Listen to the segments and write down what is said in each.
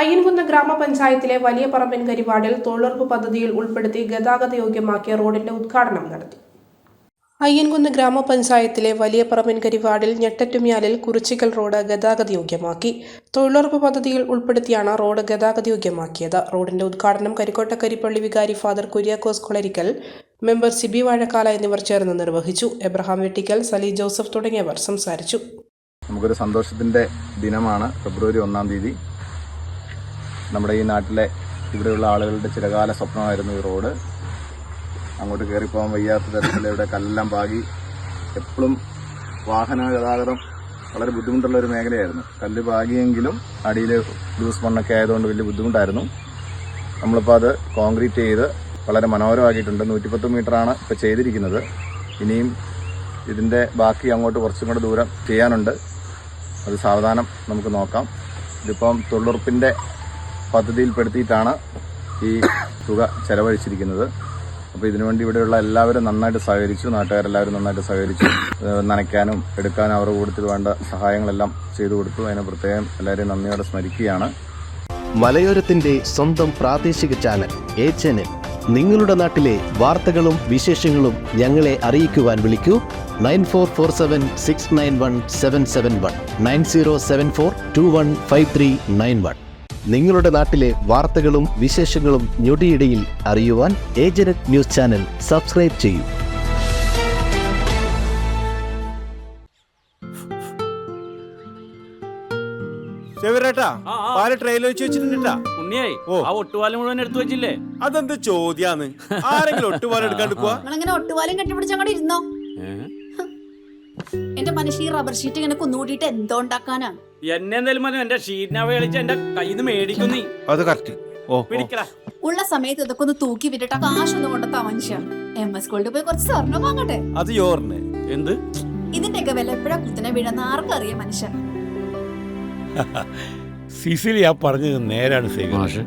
അയ്യൻകുന്ന് ഗ്രാമപഞ്ചായത്തിലെ വലിയ പറമ്പിൻ കരിവാടിൽ തൊഴിലുറപ്പ് പദ്ധതിയിൽ ഉൾപ്പെടുത്തി ഗതാഗത യോഗ്യമാക്കിയ റോഡിന്റെ ഉദ്ഘാടനം നടത്തി. അയ്യൻകുന്ന് ഗ്രാമപഞ്ചായത്തിലെ വലിയ പറമ്പിൻ കരിവാടിൽ ഞെട്ടറ്റുമ്യാലിൽ കുറിച്ചിക്കൽ റോഡ് ഗതാഗത യോഗ്യമാക്കി. തൊഴിലുറപ്പ് പദ്ധതിയിൽ ഉൾപ്പെടുത്തിയാണ് റോഡ് ഗതാഗത യോഗ്യമാക്കിയത്. റോഡിന്റെ ഉദ്ഘാടനം കരിക്കോട്ട കരിപ്പള്ളി വികാരി ഫാദർ കുര്യാക്കോസ് കൊളരിക്കൽ മെമ്പർ സിബി വാഴക്കാല എന്നിവർ ചേർന്ന് നിർവഹിച്ചു. എബ്രഹാം വെട്ടിക്കൽ സലി ജോസഫ് തുടങ്ങിയവർ സംസാരിച്ചു. നമുക്കൊരു സന്തോഷത്തിന്റെ ദിനമാണ് ഫെബ്രുവരി ഒന്നാം തീയതി. നമ്മുടെ ഈ നാട്ടിലെ ഇവിടെയുള്ള ആളുകളുടെ ചിരകാല സ്വപ്നമായിരുന്നു ഈ റോഡ്. അങ്ങോട്ട് കയറിപ്പോകാൻ വയ്യാത്ത തരത്തിൽ ഇവിടെ കല്ലെല്ലാം പാകി. എപ്പോഴും വാഹന ഗതാഗതം വളരെ ബുദ്ധിമുട്ടുള്ള ഒരു മേഖലയായിരുന്നു. കല്ല് പാകിയെങ്കിലും അടിയിൽ ലൂസ് മണ്ണൊക്കെ ആയതുകൊണ്ട് വലിയ ബുദ്ധിമുട്ടായിരുന്നു. നമ്മളിപ്പോൾ അത് കോൺക്രീറ്റ് ചെയ്ത് വളരെ മനോഹരമാക്കിയിട്ടുണ്ട്. നൂറ്റിപ്പത്ത് മീറ്ററാണ് ഇപ്പോൾ ചെയ്തിരിക്കുന്നത്. ഇനിയും ഇതിന്റെ ബാക്കി അങ്ങോട്ട് കുറച്ചും കൂടെ ദൂരം ചെയ്യാനുണ്ട്. അത് സാവധാനം നമുക്ക് നോക്കാം. ഇതിപ്പം തൊഴിലുറപ്പിന്റെ പദ്ധതിയിൽപ്പെടുത്തിയിട്ടാണ് ഈ തുക ചെലവഴിച്ചിരിക്കുന്നത്. അപ്പോൾ ഇതിനുവേണ്ടി ഇവിടെയുള്ള എല്ലാവരും നന്നായിട്ട് സഹകരിച്ചു നാട്ടുകാരെല്ലാവരും നന്നായിട്ട് സഹകരിച്ചു. നനയ്ക്കാനും എടുക്കാനും അവരുടെ കൂട്ടത്തിൽ വേണ്ട സഹായങ്ങളെല്ലാം ചെയ്തു കൊടുത്തു. അതിന് പ്രത്യേകം എല്ലാവരെയും നന്ദിയോടെ സ്മരിക്കുകയാണ്. മലയോരത്തിന്റെ സ്വന്തം പ്രാദേശിക ചാനൽ എ ചാനൽ. നിങ്ങളുടെ നാട്ടിലെ വാർത്തകളും വിശേഷങ്ങളും ഞങ്ങളെ അറിയിക്കുവാൻ വിളിക്കൂ. Nine four four seven six nine one seven seven one. Nine zero seven four two one five three nine one. നിങ്ങളുടെ നാട്ടിലെ വാർത്തകളും വിശേഷങ്ങളും ഞൊടിയിടയിൽ അറിയുവാൻ ഏജനറ്റ് ന്യൂസ് ചാനൽ സബ്സ്ക്രൈബ് ചെയ്യൂ. ചെവിരേട്ടാ. പാൽ വെച്ച് വെച്ചിട്ടുണ്ടാ ഉണ്ണിയായി ആ ഒട്ടുപാലം മുഴുവൻ എടുത്തു വെച്ചില്ലേ? അതെന്ത് ചോദ്യാന്ന്? ആരെങ്കിലും ഒട്ടുപാലം എടുക്കാണ്ട് പോവാ? നിങ്ങളിങ്ങനെ ഒട്ടുപാലം കെട്ടിപ്പിടിച്ചങ്ങോട്ട് ഇരുന്നോ? എന്റെ മനുഷ്യ ഈ റബ്ബർ ഷീറ്റ് ഇങ്ങനെ കുന്നുകൂട്ടിയിട്ട് എന്തോ ഉണ്ടാക്കാനാ? എന്നെ എന്തായാലും മതി എന്റെ ഷീറ്റിനെ കളിച്ച് എന്റെ കയ്യിൽ നിന്ന് മേടിക്കും നീ. അത് കറക്റ്റ് ഓ പിടിക്കടാ. ഉള്ള സമയത്ത് ഇതൊക്കെ ഒന്ന് തൂക്കി വിട്ടിട്ട് കാശൊന്നും കൊണ്ടെത്താ മനുഷ്യ. എം എസ് ഗോൾഡ് പോയി കുറച്ച് സ്വർണം വാങ്ങട്ടെ? അത് യോറിന്. എന്ത്? ഇതിന്റെയൊക്കെ വില എപ്പോഴാ കുത്തിനെ വീഴുന്ന ആർക്കറിയാം മനുഷ്യ. സിസിലി ആ പറഞ്ഞത് നേരാണ് സേവൻ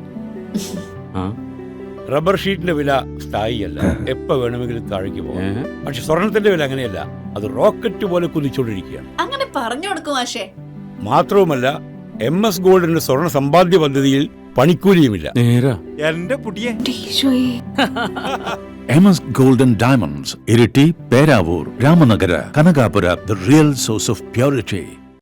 റബ്ബർ ഷീറ്റിന്റെ വില സ്ഥായിയല്ല. എപ്പോ വേണമെങ്കിലും താഴേക്ക് പോകാം. പക്ഷെ സ്വർണത്തിന്റെ വില അങ്ങനെയല്ല. അത് റോക്കറ്റ് പോലെ കുതിച്ചുകൊണ്ടിരിക്കുകയാണ് അങ്ങനെ പറഞ്ഞു കൊടുക്കും ആശേ. മാത്രവുമല്ല എം എസ് ഗോൾഡിന്റെ സ്വർണ സമ്പാദ്യ പദ്ധതിയിൽ പണിക്കൂലിയുമില്ല. എന്റെ പുടിയെ. M S golden diamonds Iritty Peravoor Ramanagara Kanakapura the real source of purity.